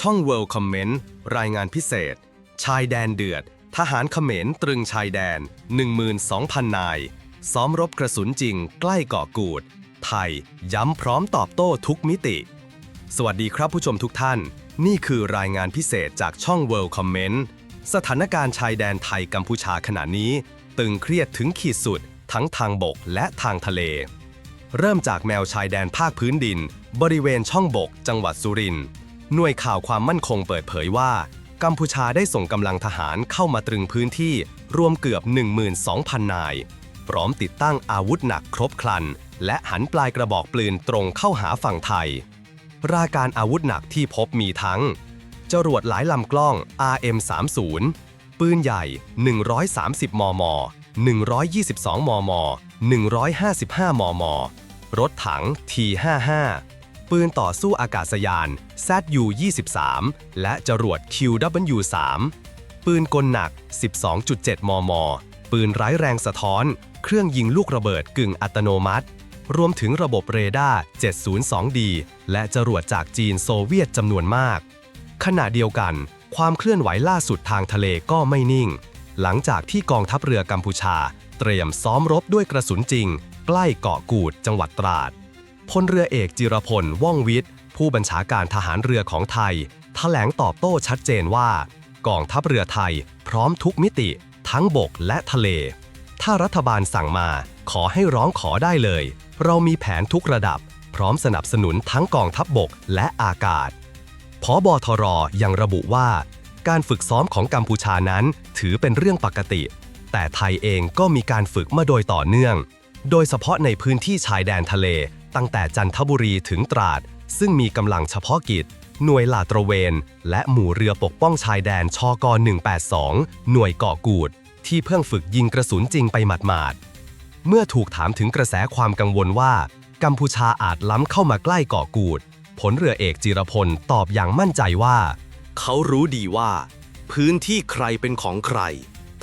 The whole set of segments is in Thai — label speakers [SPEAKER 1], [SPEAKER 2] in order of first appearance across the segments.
[SPEAKER 1] ช่อง World Comment รายงานพิเศษ ชายแดนเดือด ทหารเขมรตรึงชายแดน 12,000 นาย ซ้อมรบกระสุนจริงใกล้เกาะกูด ไทยย้ำพร้อมตอบโต้ทุกมิติ สวัสดีครับผู้ชมทุกท่าน นี่คือรายงานพิเศษจากช่อง World Comment สถานการณ์ชายแดนไทยกัมพูชาขณะนี้ ตึงเครียดถึงขีดสุด ทั้งทางบกและทางทะเล เริ่มจากแนวชายแดนภาคพื้นดิน บริเวณช่องบก จังหวัดสุรินทร์ หน่วยข่าวความมั่นคงเปิดเผยว่า กัมพูชาได้ส่งกำลังทหารเข้ามาตรึงพื้นที่รวมเกือบ 12,000 นาย พร้อมติดตั้งอาวุธหนักครบครัน และหันปลายกระบอกปืนตรงเข้าหาฝั่งไทย ราการอาวุธหนักที่พบมีทั้ง จรวดหลายลำกล้อง RM30 ปืนใหญ่ 130 มม 122 มม 155 มม รถถัง T55 ปืนต่อสู้อากาศยาน ZU-23 และจรวด QW-3 ปืนกลหนัก 12.7 มม ปืนไร้แรงสะท้อน เครื่องยิงลูกระเบิดกึ่งอัตโนมัติ รวมถึงระบบเรดาร์ 702D และจรวดจากจีนโซเวียตจำนวนมาก ขณะเดียวกัน ความเคลื่อนไหวล่าสุดทางทะเลก็ไม่นิ่ง หลังจากที่กองทัพเรือกัมพูชา เตรียมซ้อมรบด้วยกระสุนจริง ใกล้เกาะกูดจังหวัดตราด พลเรือเอกจิรพล ว่องวิทย์ ผู้บัญชาการทหารเรือของไทยแถลงตอบโต้ชัดเจนว่า กองทัพเรือไทย พร้อมทุกมิติ ทั้งบกและทะเล ถ้ารัฐบาลสั่งมาขอให้ร้องขอได้เลย เรามีแผนทุกระดับ พร้อมสนับสนุนทั้งกองทัพบบกและอากาศพบทรยังระบุว่า การฝึกซ้อมของกัมพูชานั้นถือเป็นเรื่องปกติ แต่ไทยเองก็มีการฝึกมาโดยต่อเนื่อง โดยเฉพาะในพื้นที่ชายแดนทะเล ตั้งแต่จันทบุรีถึงตราด ซึ่งมีกำลังเฉพาะกิจ หน่วยลาดตระเวน และหมู่เรือปกป้องชายแดนชก 182 หน่วยเกาะกูด ที่เพิ่งฝึกยิงกระสุนจริงไปหมาดๆ เมื่อถูกถามถึงกระแสความกังวลว่า กัมพูชาอาจล้ำเข้ามาใกล้เกาะกูด ผลเรือเอกจิรพลตอบอย่างมั่นใจว่า
[SPEAKER 2] เขารู้ดีว่า พื้นที่ใครเป็นของใคร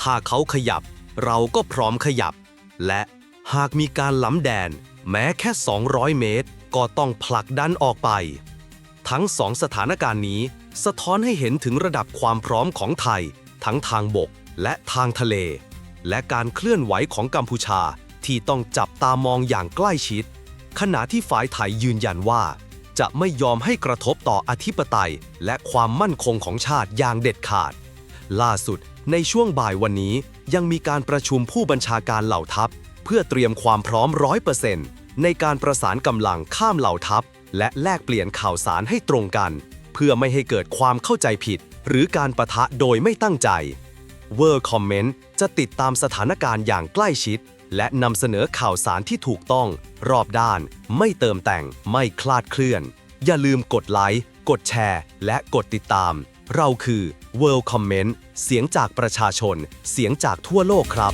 [SPEAKER 2] ถ้าเขาขยับ เราก็พร้อมขยับ และ หากมีการล้ำแดน แม้แค่ 200 เมตร ก็ต้องผลักดันออกไป ทั้งสองสถานการณ์นี้ สะท้อนให้เห็นถึงระดับความพร้อมของไทย ทั้งทางบกและทางทะเล และการเคลื่อนไหวของกัมพูชาที่ต้องจับตามองอย่างใกล้ชิด ขณะที่ฝ่ายไทยยืนยันว่า จะไม่ยอมให้กระทบต่ออธิปไตย และความมั่นคงของชาติอย่างเด็ดขาด ล่าสุดในช่วงบ่ายวันนี้ยังมีการประชุมผู้บัญชาการเหล่าทัพ เพื่อเตรียมความพร้อมร้อยเปอร์เซ็นต์ในการประสานกำลังข้ามเหล่าทัพ และแลกเปลี่ยนข่าวสารให้ตรงกัน เพื่อไม่ให้เกิดความเข้าใจผิด หรือการประทะโดยไม่ตั้งใจ World Comment จะติดตามสถานการณ์อย่างใกล้ชิด และนำเสนอข่าวสารที่ถูกต้อง รอบด้าน ไม่เติมแต่ง ไม่คลาดเคลื่อน อย่าลืมกดไลค์ กดแชร์ และกดติดตาม เราคือ World Comment เสียงจากประชาชน เสียงจากทั่วโลกครับ